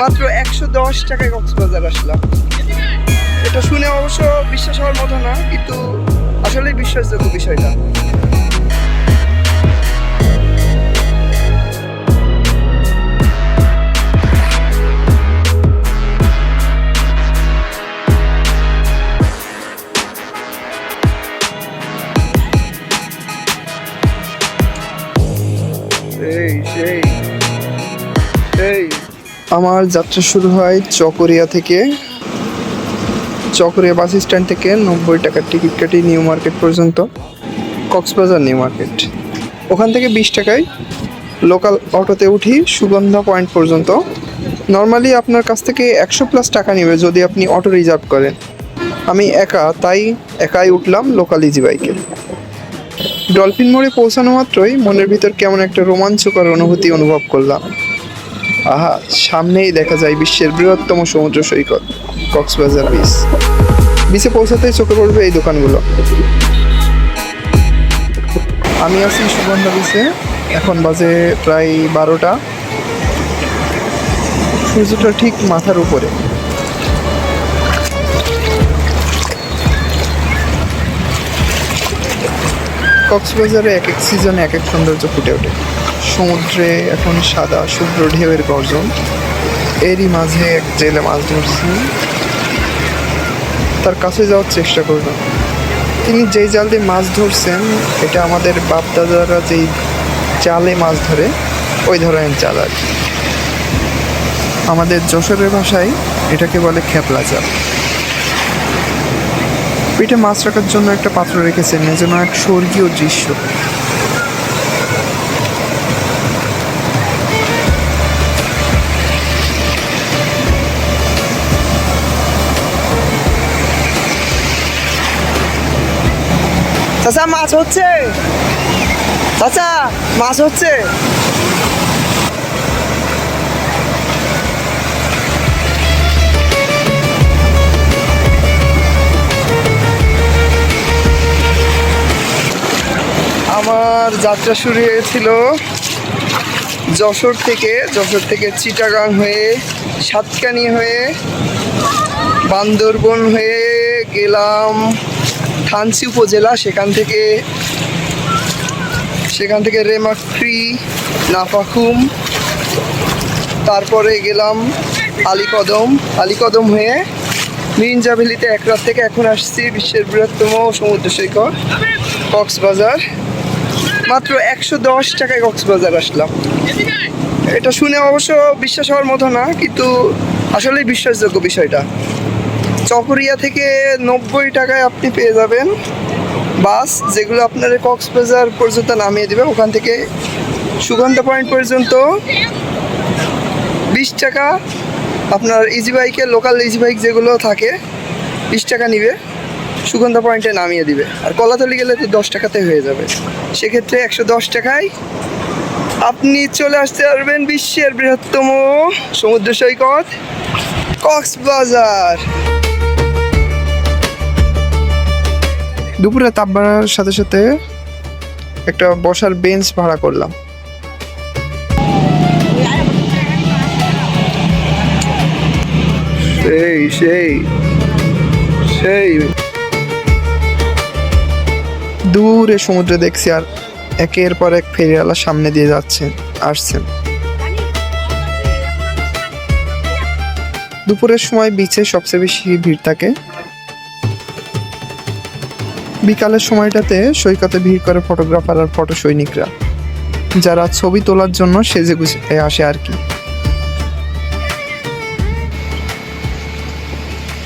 মাত্র একশো দশ টাকায় কক্সবাজার আসলাম। এটা শুনে অবশ্য বিশ্বাস হওয়ার মতো না, কিন্তু আসলে বিশ্বাসযোগ্য বিষয়টা। সেই সেই সেই। আমার যাত্রা শুরু হয় চকরিয়া থেকে। চকরিয়া বাস স্ট্যান্ড থেকে নব্বই টাকার টিকিট কাটি নিউ মার্কেট পর্যন্ত। Cox's Bazar new market. ওখান থেকে বিশ টাকায় লোকাল অটোতে উঠি সুগন্ধা পয়েন্ট পর্যন্ত। নর্মালি আপনার কাছ থেকে একশো প্লাস টাকা নেবে যদি আপনি অটো রিজার্ভ করেন। আমি একা, তাই একাই উঠলাম লোকাল ইজি বাইকে ডলফিন মোড়ে পৌঁছানো মাত্রই মনের ভিতর কেমন একটা রোমাঞ্চকর অনুভূতি অনুভব করলাম। আহা, সামনেই দেখা যায় বিশ্বের বৃহত্তম সমুদ্র সৈকত, কক্সবাজার বিচ। বিচে পৌঁছাতেই চোখে পড়বে এই দোকানগুলো। আমি আছি সুগন্ধা বিচে, এখন বাজে প্রায় বারোটা। সূর্যটা ঠিক মাথার উপরে। কক্সবাজারে এক এক সিজনে এক এক সৌন্দর্য ফুটে ওঠে। সমুদ্রে এখন সাদা, শুভ্র ঢেউয়ের গর্জন। এরই মাঝে এক জেলে মাছ ধরছি। তার কাছে যাওয়ার চেষ্টা করলাম। তিনি যেই জাল দিয়ে মাছ ধরছেন, এটা আমাদের বাপ দাদারা যেই জালে মাছ ধরে, ওই ধরনের জাল আর আমাদের যশোরের ভাষায় এটাকে বলে খেপলা জাল। পিঠে মাছ রাখার জন্য একটা পাত্র রেখেছেন, এ যেন এক স্বর্গীয় দৃশ্য। চাচা, মাছ হচ্ছে। চাচা, মাছ হচ্ছে। আমার যাত্রা শুরু হয়েছিল যশোর থেকে যশোর থেকে চিটাগাং হয়ে, সাতকানি হয়ে, বান্দরবন হয়ে গেলাম। থানচি উপজেলা, সেখান থেকে সেখান থেকে রেমাক্রি নাফাখুম, তারপরে গেলাম আলীকদম। আলীকদম হয়ে মিরিঞ্জা ভ্যালিতে এক রাত থেকে এখন আসছি বিশ্বের বৃহত্তম সমুদ্র সৈকত কক্সবাজার। মাত্র একশো দশ টাকায় কক্সবাজার আসলাম। এটা শুনে অবশ্য বিশ্বাস হওয়ার মতো না, কিন্তু আসলেই বিশ্বাসযোগ্য বিষয়টা। চকরিয়া থেকে নব্বই টাকায় আপনি পেয়ে যাবেন বাস, যেগুলো আপনার কক্সবাজার পর্যন্ত নামিয়ে দেবে। ওখান থেকে সুগন্ধা পয়েন্ট পর্যন্ত বিশ টাকা। আপনার ইজি বাইকে লোকাল ইজি বাইক যেগুলো থাকে, বিশ টাকা নিবে সুগন্ধা পয়েন্টে নামিয়ে দিবে। আর কলাতলি গেলে তো দশ টাকাতে হয়ে যাবে। সেক্ষেত্রে একশো দশ টাকায় আপনি চলে আসতে পারবেন বিশ্বের বৃহত্তম সমুদ্র সৈকত কক্সবাজার। দুপুরে তাপ বাড়ার সাথে সাথে একটা বসার বেঞ্চ ভাড়া করলাম। সেই সেই সেই। দূরে সমুদ্রে দেখছি আর একের পর এক ফেরিওয়ালা সামনে দিয়ে যাচ্ছেন আসছেন দুপুরের সময় বিচে সবচেয়ে বেশি ভিড় থাকে বিকালের সময়টাতে সৈকতে ভিড় করে ফটোগ্রাফার আর ফটো সৈনিকরা, যারা ছবি তোলার জন্য সেজে গুজে আসে আর কি।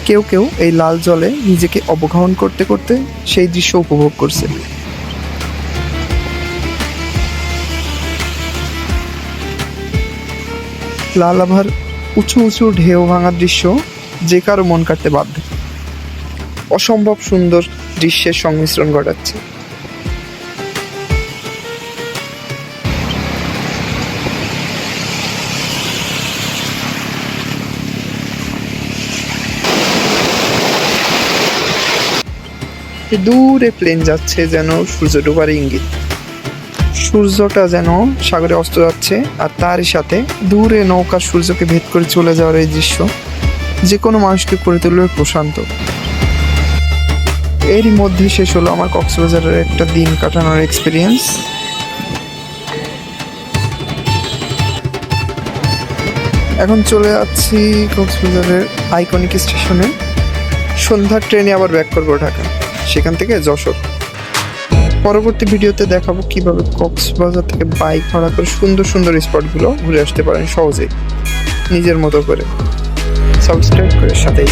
কেউ কেউ এই লাল জলে নিজেকে অবগাহন করতে করতে সেই দৃশ্য উপভোগ করছে। লাল আভার উঁচু উঁচু ঢেউ ভাঙার দৃশ্য যে কারও মন কাটতে বাধ্য। অসম্ভব সুন্দর দৃশ্যের সংমিশ্রণ ঘটাচ্ছে। দূরে প্লেন যাচ্ছে যেন সূর্য, ডোবার ইঙ্গিত। সূর্যটা যেন সাগরে অস্ত যাচ্ছে আর তারই সাথে দূরে নৌকা সূর্যকে ভেদ করে চলে যাওয়ার এই দৃশ্য। যে কোনো মানুষকে করে তুলবে প্রশান্ত। এরই মধ্যে শেষ হলো আমার কক্সবাজারের একটা দিন কাটানোর এক্সপিরিয়েন্স এখন চলে যাচ্ছি কক্সবাজারের আইকনিক স্টেশনে সন্ধ্যার ট্রেনে আবার ব্যাক করব ঢাকা। সেখান থেকে যশোর। পরবর্তী ভিডিওতে দেখাবো কীভাবে কক্সবাজার থেকে বাইক ভাড়া করে সুন্দর সুন্দর স্পটগুলো ঘুরে আসতে পারেন সহজেই। নিজের মতো করে। সাবস্ক্রাইব করে সাথেই